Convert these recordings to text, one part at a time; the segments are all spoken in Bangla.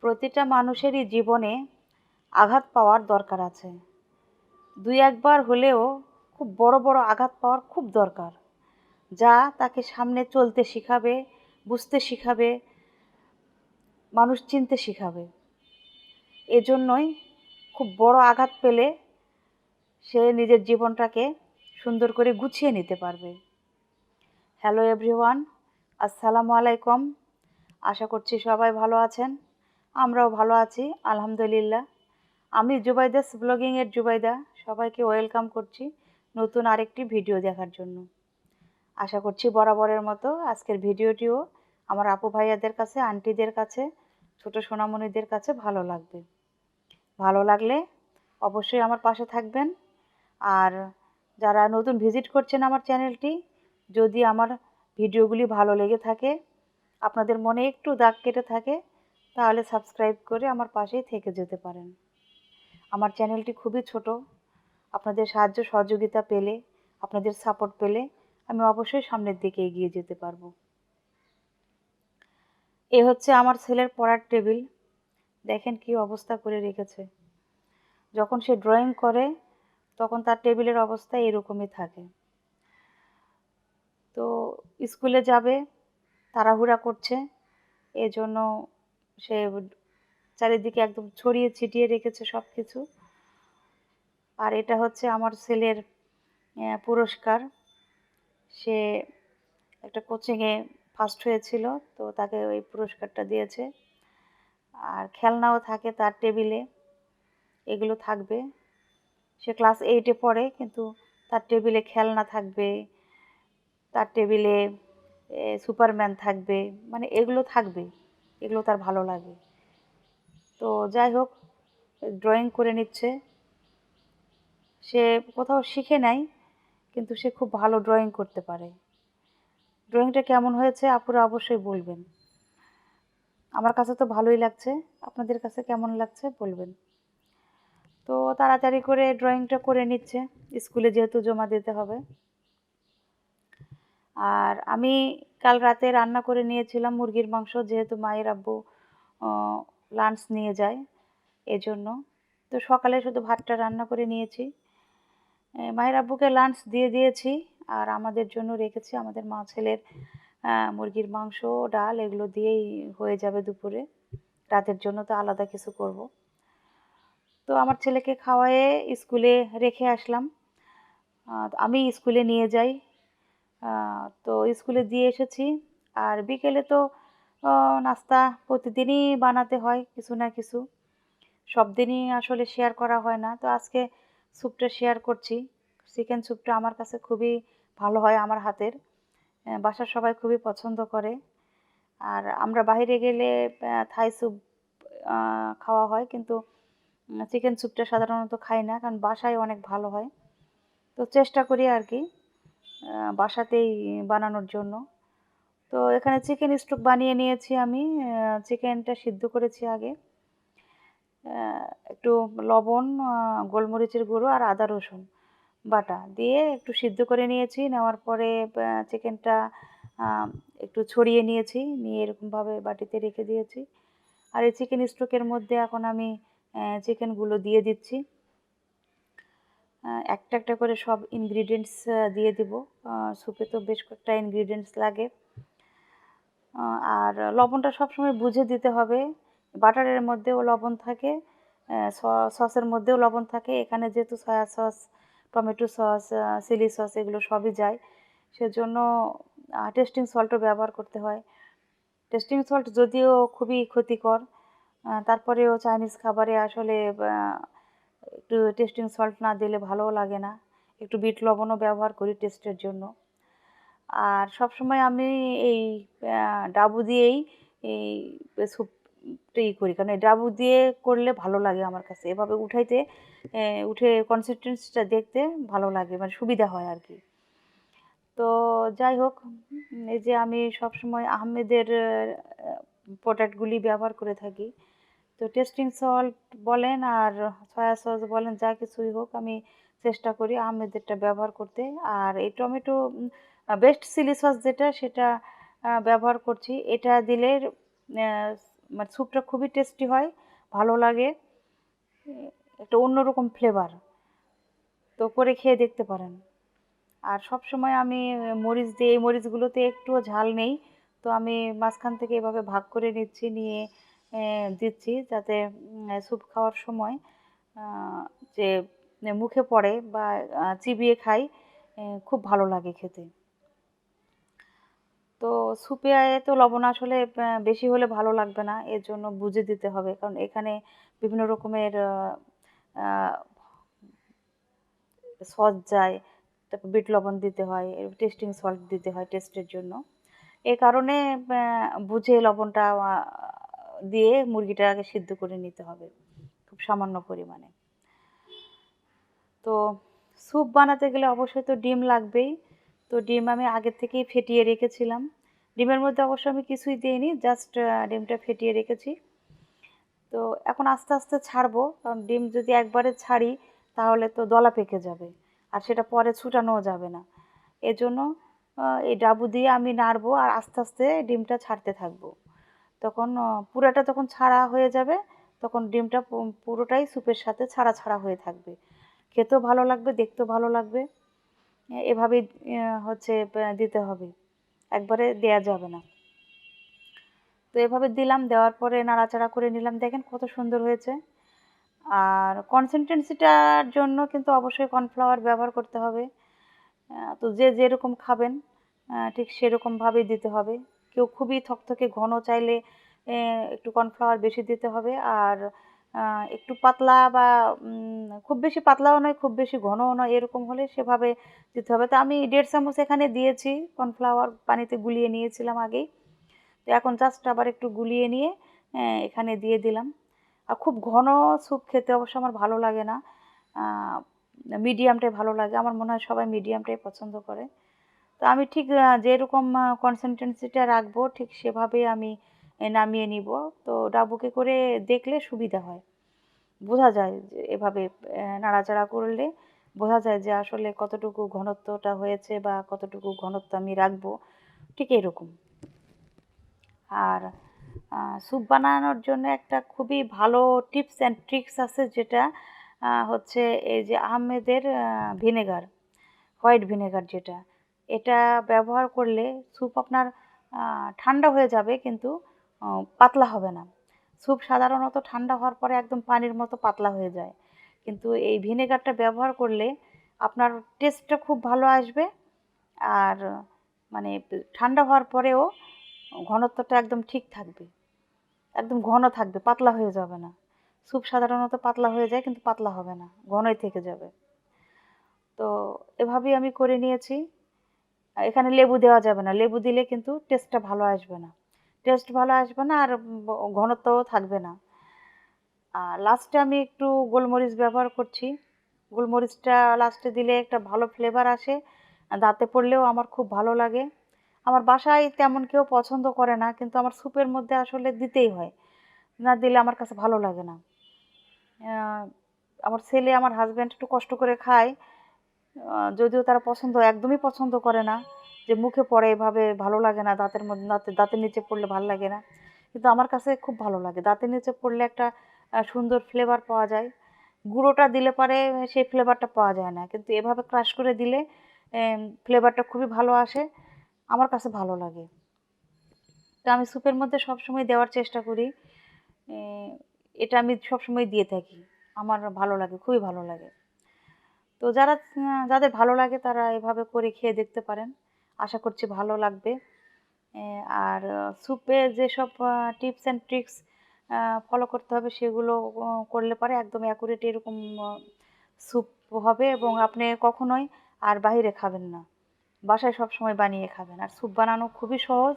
প্রতিটা মানুষেরই জীবনে আঘাত পাওয়ার দরকার আছে। দুই একবার হলেও খুব বড় বড় আঘাত পাওয়ার খুব দরকার। যা তাকে সামনে চলতে শিখাবে, বুঝতে শিখাবে, মানুষ চিনতে শিখাবে। এজন্যই খুব বড় আঘাত পেলে সে নিজের জীবনটাকে সুন্দর করে গুছিয়ে নিতে পারবে। হ্যালো এভরিওয়ান, আসসালামু আলাইকুম। আশা করছি সবাই ভালো আছেন। আমরাও ভালো আছি, আলহামদুলিল্লাহ। আমি জুবাইদাস ব্লগিংয়ের জুবাইদা, সবাইকে ওয়েলকাম করছি নতুন আরেকটি ভিডিও দেখার জন্য। আশা করছি বরাবরের মতো আজকের ভিডিওটিও আমার আপু ভাইয়াদের কাছে আন্টিদের কাছে, ছোট সোনামণিদের কাছে ভালো লাগবে। ভালো লাগলে অবশ্যই আমার পাশে থাকবেন। আর যারা নতুন ভিজিট করছেন আমার চ্যানেলটি যদি আমার ভিডিওগুলি ভালো লেগে থাকে, আপনাদের মনে একটু দাগ কেটে থাকে তাহলে সাবস্ক্রাইব করে আমার পাশেই থেকে যেতে পারেন। আমার চ্যানেলটি খুবই ছোট। আপনাদের সাহায্য সহযোগিতা পেলে, আপনাদের সাপোর্ট পেলে আমি অবশ্যই সামনের দিকে এগিয়ে যেতে পারব। এ হচ্ছে আমার ছেলের পড়ার টেবিল। দেখেন কি অবস্থা করে রেখেছে। যখন সে ড্রয়িং করে, তখন তার টেবিলের অবস্থা এরকমই থাকে। তো স্কুলে যাবে, তাড়াহুড়া করছে, এজন্য সে চারিদিকে একদম ছড়িয়ে ছিটিয়ে রেখেছে সব কিছু আর এটা হচ্ছে আমার ছেলের পুরস্কার। সে একটা কোচিংয়ে ফার্স্ট হয়েছিল, তো তাকে ওই পুরস্কারটা দিয়েছে। আর খেলনাও থাকে তার টেবিলে এগুলো থাকবে। সে ক্লাস এইটে পড়ে, কিন্তু তার টেবিলে খেলনা থাকবে, তার টেবিলে সুপারম্যান থাকবে মানে এগুলো থাকবে এগুলো তার ভালো লাগে। তো যাই হোক ড্রয়িং করে নিচ্ছে। সে কোথাও শিখে নাই, কিন্তু সে খুব ভালো ড্রয়িং করতে পারে। ড্রয়িংটা কেমন হয়েছে আপুরা অবশ্যই বলবেন। আমার কাছে তো ভালোই লাগছে, আপনাদের কাছে কেমন লাগছে বলবেন। তো তাড়াতাড়ি করে ড্রয়িংটা করে নিচ্ছে, স্কুলে যেহেতু জমা দিতে হবে। আর আমি কাল রাতে রান্না করে নিয়েছিলাম মুরগির মাংস, যেহেতু মায়ের আব্বু লাঞ্চ নিয়ে যায় এজন্য। তো সকালে শুধু ভাতটা রান্না করে নিয়েছি। মায়ের আব্বুকে লাঞ্চ দিয়ে দিয়েছি আর আমাদের জন্য রেখেছি আমাদের মা ছেলের মুরগির মাংস, ডাল এগুলো দিয়েই হয়ে যাবে দুপুরে। রাতের জন্য তো আলাদা কিছু করব। তো আমার ছেলেকে খাওয়ায়ে স্কুলে রেখে আসলাম। আমি স্কুলে নিয়ে যাই তো স্কুলে দিয়ে এসেছি। আর বিকেলে তো নাস্তা প্রতিদিনই বানাতে হয় কিছু না কিছু। সব দিনই আসলে শেয়ার করা হয় না। তো আজকে স্যুপটা শেয়ার করছি। চিকেন স্যুপটা আমার কাছে খুবই ভালো হয় আমার হাতের। বাসার সবাই খুবই পছন্দ করে। আর আমরা বাইরে গেলে থাই স্যুপ খাওয়া হয়। কিন্তু চিকেন স্যুপটা সাধারণত খাই না। কারণ বাসায় অনেক ভালো হয়। তো চেষ্টা করি আর কি। বাসাতেই বানানোর জন্য। তো এখানে চিকেন স্টুপ বানিয়ে নিয়েছি আমি। চিকেনটা সিদ্ধ করেছি আগে। একটু লবণ গোলমরিচের গুঁড়ো আর আদা, রসুন বাটা দিয়ে একটু সিদ্ধ করে নিয়েছি। নেওয়ার পরে চিকেনটা একটু ছড়িয়ে নিয়েছি। নিয়ে এরকমভাবে বাটিতে রেখে দিয়েছি। আর এই চিকেন স্টকের মধ্যে এখন আমি চিকেনগুলো দিয়ে দিচ্ছি। একটা একটা করে সব ইনগ্রিডিয়েন্টস দিয়ে দিব। স্যুপে তো বেশ কয়েকটা ইনগ্রিডিয়েন্টস লাগে। আর লবণটা সবসময় বুঝে দিতে হবে। বাটারের মধ্যেও লবণ থাকে সসের মধ্যেও লবণ থাকে। এখানে যেহেতু soya sauce tomato sauce chilli sauce এগুলো সবই যায়। সেজন্য টেস্টিং সল্টও ব্যবহার করতে হয়। টেস্টিং সল্ট যদিও খুবই ক্ষতিকর তারপরেও চাইনিজ খাবারে আসলে একটু টেস্টিং সল্ট না দিলে ভালোও লাগে না। একটু বিট লবণও ব্যবহার করি টেস্টের জন্য। আর সব সময় আমি এই ডাবু দিয়েই এই স্যুপটাই করি। কারণ এই ডাবু দিয়ে করলে ভালো লাগে আমার কাছে। এভাবে উঠাইতে উঠে কনসিস্টেন্সিটা দেখতে ভালো লাগে মানে সুবিধা হয় আর কি। তো যাই হোক, এই যে আমি সব সময় আহমেদের প্রোডাক্টগুলি ব্যবহার করে থাকি। তো টেস্টিং সল্ট বলেন আর সয়া সস বলেন, যা কিছুই হোক আমি চেষ্টা করি আহমেদেরটা ব্যবহার করতে। আর এই টমেটো বেস্ট চিলি সস যেটা, সেটা ব্যবহার করছি। এটা দিলে মানে স্যুপটা খুবই টেস্টি হয়, ভালো লাগে, একটা অন্যরকম ফ্লেভার তো করে খেয়ে দেখতে পারেন। আর সব সময় আমি মরিচ দিয়ে, এই মরিচগুলোতে একটুও ঝাল নেই। তো আমি মাঝখান থেকে এভাবে ভাগ করে নিচ্ছি, নিয়ে দিচ্ছি যাতে স্যুপ খাওয়ার সময় যে মুখে পড়ে বা চিবিয়ে খাই খুব ভালো লাগে খেতে। তো স্যুপে তো লবণ আসলে বেশি হলে ভালো লাগবে না, এর জন্য বুঝে দিতে হবে। কারণ এখানে বিভিন্ন রকমের সস যায়, তারপর বিট লবণ দিতে হয় টেস্টিং সল্ট দিতে হয় টেস্টের জন্য। এই কারণে বুঝে লবণটা দিয়ে মুরগিটা আগে সিদ্ধ করে নিতে হবে খুব সামান্য পরিমাণে। তো স্যুপ বানাতে গেলে অবশ্যই তো ডিম লাগবেই। তো ডিম আমি আগের থেকেই ফেটিয়ে রেখেছিলাম। ডিমের মধ্যে অবশ্য আমি কিছুই দিইনি জাস্ট ডিমটা ফেটিয়ে রেখেছি। তো এখন আস্তে আস্তে ছাড়বো, কারণ ডিম যদি একবারে ছাড়ি তাহলে তো দলা পেকে যাবে, আর সেটা পরে ছুটানোও যাবে না। এজন্য এই ডাবু দিয়ে আমি নাড়বো আর আস্তে আস্তে ডিমটা ছাড়তে থাকব। তখন পুরাটা যখন ছাড়া হয়ে যাবে, তখন ডিমটা পুরোটাই স্যুপের সাথে ছাড়া ছাড়া হয়ে থাকবে। খেতেও ভালো লাগবে, দেখতেও ভালো লাগবে। এভাবেই হচ্ছে দিতে হবে। একবারে দেয়া যাবে না। তো এভাবে দিলাম, দেওয়ার পরে নাড়াচাড়া করে নিলাম। দেখেন কত সুন্দর হয়েছে। আর কনসিস্টেন্সিটার জন্য কিন্তু অবশ্যই কর্নফ্লাওয়ার ব্যবহার করতে হবে। তো যে যেরকম খাবেন ঠিক সেরকমভাবেই দিতে হবে। কেউ খুবই থকথকে ঘন চাইলে একটু কর্নফ্লাওয়ার বেশি দিতে হবে। আর একটু পাতলা বা খুব বেশি পাতলাও নয়, খুব বেশি ঘনও নয়, এরকম হলে সেভাবে দিতে হবে। তো আমি দেড় চামচ এখানে দিয়েছি, কর্নফ্লাওয়ার পানিতে গুলিয়ে নিয়েছিলাম আগেই। তো এখন জাস্ট আবার একটু গুলিয়ে নিয়ে এখানে দিয়ে দিলাম। আর খুব ঘন স্যুপ খেতে অবশ্য আমার ভালো লাগে না। মিডিয়ামটাই ভালো লাগে। আমার মনে হয় সবাই মিডিয়ামটাই পছন্দ করে। তো আমি ঠিক যেরকম কনসিস্টেন্সিটা রাখব, ঠিক সেভাবে আমি নামিয়ে নিব। তো ডাবুকে করে দেখলে সুবিধা হয়। বোঝা যায় এভাবে নাড়াচাড়া করলে বোঝা যায় যে আসলে কতটুকু ঘনত্বটা হয়েছে বা কতটুকু ঘনত্ব আমি রাখব। ঠিক এরকম। আর স্যুপ বানানোর জন্য একটা খুবই ভালো টিপস অ্যান্ড ট্রিক্স আছে যেটা হচ্ছে এই যে আহমেদের ভিনেগার, হোয়াইট ভিনেগার যেটা। এটা ব্যবহার করলে স্যুপ আপনার ঠান্ডা হয়ে যাবে কিন্তু পাতলা হবে না। স্যুপ সাধারণত ঠান্ডা হওয়ার পরে একদম পানির মতো পাতলা হয়ে যায়। কিন্তু এই ভিনেগারটা ব্যবহার করলে আপনার টেস্টটা খুব ভালো আসবে আর মানে ঠান্ডা হওয়ার পরেও ঘনত্বটা একদম ঠিক থাকবে। একদম ঘন থাকবে, পাতলা হয়ে যাবে না। স্যুপ সাধারণত পাতলা হয়ে যায় কিন্তু পাতলা হবে না, ঘনই থেকে যাবে। তো এভাবেই আমি করে নিয়েছি। এখানে লেবু দেওয়া যাবে না। লেবু দিলে কিন্তু টেস্টটা ভালো আসবে না। টেস্ট ভালো আসবে না আর ঘনত্বও থাকবে না। আর লাস্টে আমি একটু গোলমরিচ ব্যবহার করছি। গোলমরিচটা লাস্টে দিলে একটা ভালো ফ্লেভার আসে। দাঁতে পড়লেও আমার খুব ভালো লাগে। আমার বাসায় তেমন কেউ পছন্দ করে না, কিন্তু আমার স্যুপের মধ্যে আসলে দিতেই হয়। না দিলে আমার কাছে ভালো লাগে না। আমার ছেলে, আমার হাজব্যান্ড একটু কষ্ট করে খায়। যদিও তারা পছন্দ, একদমই পছন্দ করে না যে মুখে পড়ে এভাবে ভালো লাগে না, দাঁতের মধ্যে, দাঁতে, দাঁতের নিচে পড়লে ভালো লাগে না। কিন্তু আমার কাছে খুব ভালো লাগে। দাঁতের নিচে পড়লে একটা সুন্দর ফ্লেভার পাওয়া যায়। গুঁড়োটা দিলে পরে সেই ফ্লেভারটা পাওয়া যায় না। কিন্তু এভাবে ক্রাশ করে দিলে ফ্লেভারটা খুবই ভালো আসে। আমার কাছে ভালো লাগে। তো আমি স্যুপের মধ্যে সবসময় দেওয়ার চেষ্টা করি। এটা আমি সবসময় দিয়ে থাকি। আমার ভালো লাগে, খুবই ভালো লাগে। তো যারা, যাদের ভালো লাগে তারা এভাবে করে খেয়ে দেখতে পারেন। আশা করছি ভালো লাগবে। আর স্যুপে যেসব টিপস অ্যান্ড ট্রিক্স ফলো করতে হবে সেগুলো করলে পরে একদম অ্যাকুরেট এরকম স্যুপ হবে এবং আপনি কখনোই আর বাইরে খাবেন না। বাসায় সব সময় বানিয়ে খাবেন। আর স্যুপ বানানো খুবই সহজ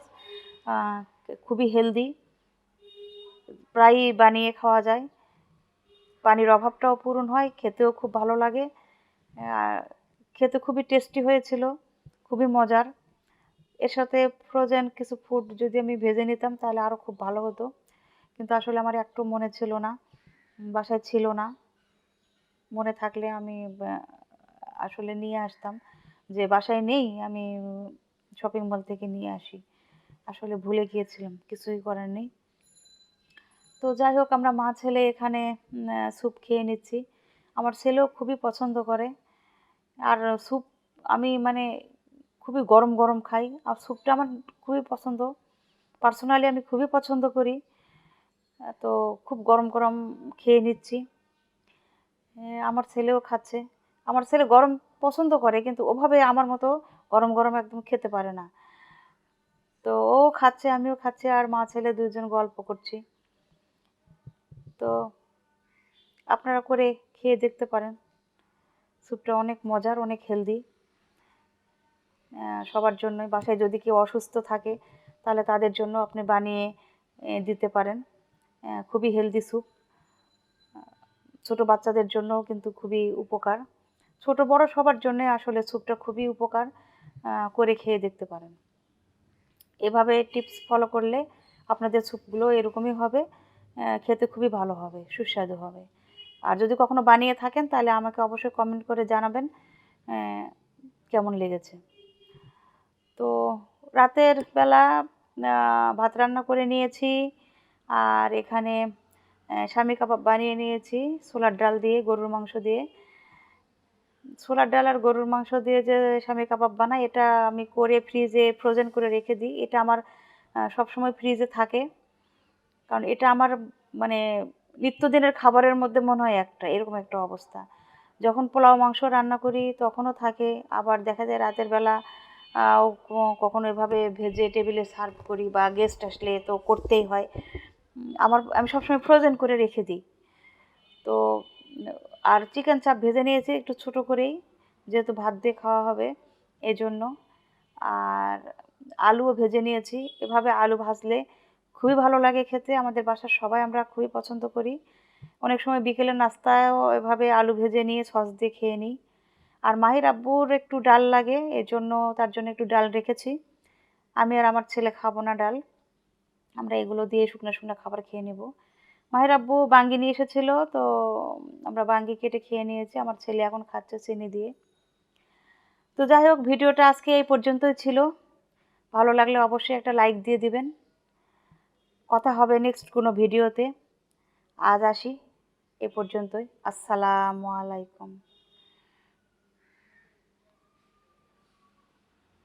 খুবই হেলদি প্রায়ই বানিয়ে খাওয়া যায়। পানির অভাবটাও পূরণ হয়, খেতেও খুব ভালো লাগে। খেতে খুবই টেস্টি হয়েছিল, খুবই মজার। এর সাথে ফ্রোজেন কিছু ফুড যদি আমি ভেজে নিতাম তাহলে আরও খুব ভালো হতো। কিন্তু আসলে আমার একটু মনে ছিল না, বাসায় ছিল না। মনে থাকলে আমি আসলে নিয়ে আসতাম। যে বাসায় নেই, আমি শপিং মল থেকে নিয়ে আসি। আসলে ভুলে গিয়েছিলাম, কিছুই করার নেই। তো যাই হোক, আমরা মা ছেলে এখানে স্যুপ খেয়ে নিচ্ছি। আমার ছেলেও খুবই পছন্দ করে। আর স্যুপ আমি মানে খুবই গরম গরম খাই। আর স্যুপটা আমার খুবই পছন্দ। পার্সোনালি আমি খুবই পছন্দ করি। তো খুব গরম গরম খেয়ে নিচ্ছি। আমার ছেলেও খাচ্ছে। আমার ছেলে গরম পছন্দ করে, কিন্তু ওভাবে আমার মতো গরম গরম একদম খেতে পারে না। তো ও খাচ্ছে, আমিও খাচ্ছি, আর মা ছেলে দুজন গল্প করছি। তো আপনারা করে খেয়ে দেখতে পারেন। স্যুপটা অনেক মজার, অনেক হেলদি সবার জন্যই। বাসায় যদি কেউ অসুস্থ থাকে, তাহলে তাদের জন্য আপনি বানিয়ে দিতে পারেন। খুবই হেলদি স্যুপ ছোট বাচ্চাদের জন্য কিন্তু খুবই উপকার। ছোট বড় সবার জন্য আসলে স্যুপটা খুবই উপকার করে খেয়ে দেখতে পারেন। এভাবে টিপস ফলো করলে আপনাদের স্যুপগুলো এরকমই হবে খেতে খুবই ভালো হবে, সুস্বাদু হবে। আর যদি কখনো বানিয়ে থাকেন, তাহলে আমাকে অবশ্যই কমেন্ট করে জানাবেন কেমন লেগেছে। তো রাতের বেলা ভাত রান্না করে নিয়েছি, আর এখানে স্বামী কাবাব বানিয়ে নিয়েছি, ছোলার ডাল দিয়ে, গরুর মাংস দিয়ে। ছোলার ডাল আর গরুর মাংস দিয়ে যে স্বামী কাবাব বানাই এটা আমি করে ফ্রিজে ফ্রোজেন করে রেখে দিই। এটা আমার সব সময় ফ্রিজে থাকে। কারণ এটা আমার মানে নিত্যদিনের খাবারের মধ্যে মনে হয় একটা, এরকম একটা অবস্থা। যখন পোলাও, মাংস রান্না করি তখনও থাকে, আবার দেখা যায় রাতের বেলা কখনো এভাবে ভেজে টেবিলে সার্ভ করি বা গেস্ট আসলে তো করতেই হয়। আমার, আমি সবসময় ফ্রোজেন করে রেখে দিই। তো, আর চিকেন চাপ ভেজে নিয়েছি একটু ছোট করেই, যেহেতু ভাত দিয়ে খাওয়া হবে এজন্য। আর আলুও ভেজে নিয়েছি। এভাবে আলু ভাজলে খুবই ভালো লাগে খেতে। আমাদের বাসার সবাই আমরা খুবই পছন্দ করি। অনেক সময় বিকেলের নাস্তায়ও এভাবে আলু ভেজে নিয়ে সস দিয়ে খেয়ে নিই। আর মাহির আব্বুর একটু ডাল লাগে এজন্য তার জন্য একটু ডাল রেখেছি। আমি আর আমার ছেলে খাব না ডাল। আমরা এগুলো দিয়ে শুকনো শুকনো খাবার খেয়ে নেব। মাহির আব্বু বাঙ্গি নিয়ে এসেছিল, তো আমরা বাঙ্গি কেটে খেয়ে নিয়েছি। আমার ছেলে এখন খাচ্ছে চিনি দিয়ে। তো যাই হোক, ভিডিওটা আজকে এই পর্যন্তই ছিল। ভালো লাগলে অবশ্যই একটা লাইক দিয়ে দিবেন। কথা হবে নেক্সট কোনো ভিডিওতে আজ আসি এ পর্যন্তই। আসসালামু আলাইকুম।